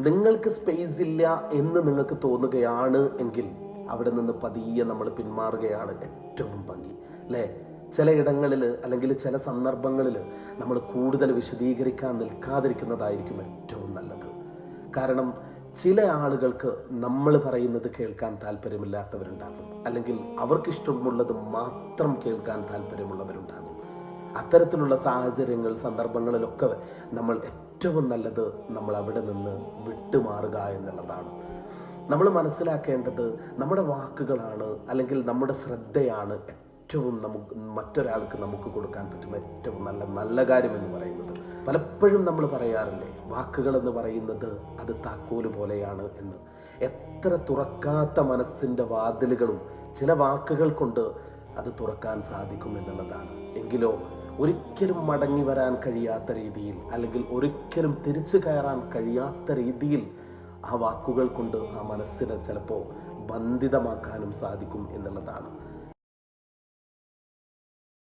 നിങ്ങൾക്ക് സ്പേസ് ഇല്ല എന്ന് നിങ്ങൾക്ക് തോന്നുകയാണ് എങ്കിൽ അവിടെ നിന്ന് പതിയെ നമ്മൾ പിന്മാറുകയാണ് ഏറ്റവും ഭംഗി അല്ലേ? ചിലയിടങ്ങളിൽ അല്ലെങ്കിൽ ചില സന്ദർഭങ്ങളിൽ നമ്മൾ കൂടുതൽ വിശദീകരിക്കാൻ നിൽക്കാതിരിക്കുന്നതായിരിക്കും ഏറ്റവും നല്ലത്. കാരണം ചില ആളുകൾക്ക് നമ്മൾ പറയുന്നത് കേൾക്കാൻ താല്പര്യമില്ലാത്തവരുണ്ടാകും. അല്ലെങ്കിൽ അവർക്കിഷ്ടമുള്ളത് മാത്രം കേൾക്കാൻ താല്പര്യമുള്ളവരുണ്ടാകും. അത്തരത്തിലുള്ള സാഹചര്യങ്ങൾ സന്ദർഭങ്ങളിലൊക്കെ നമ്മൾ ഏറ്റവും നല്ലത് നമ്മൾ അവിടെ നിന്ന് വിട്ടുമാറുക എന്നുള്ളതാണ്. നമ്മൾ മനസ്സിലാക്കേണ്ടത് നമ്മുടെ വാക്കുകളാണ് അല്ലെങ്കിൽ നമ്മുടെ ശ്രദ്ധയാണ് ഏറ്റവും നമുക്ക് മറ്റൊരാൾക്ക് നമുക്ക് കൊടുക്കാൻ പറ്റുന്ന ഏറ്റവും നല്ല നല്ല കാര്യം എന്ന് പറയുന്നത്. പലപ്പോഴും നമ്മൾ പറയാറില്ലേ വാക്കുകൾ എന്ന് പറയുന്നത് അത് താക്കോൽ പോലെയാണ് എന്ന്. എത്ര തുറക്കാത്ത മനസ്സിന്റെ വാതിലുകളും ചില വാക്കുകൾ കൊണ്ട് അത് തുറക്കാൻ സാധിക്കും എന്നുള്ളതാണ്. എങ്കിലോ ഒരിക്കലും മടങ്ങി വരാൻ കഴിയാത്ത രീതിയിൽ അല്ലെങ്കിൽ ഒരിക്കലും തിരിച്ചു കയറാൻ കഴിയാത്ത രീതിയിൽ ആ വാക്കുകൾ കൊണ്ട് ആ മനസ്സിനെ ചിലപ്പോൾ ബന്ധിതമാക്കാനും സാധിക്കും എന്നുള്ളതാണ്.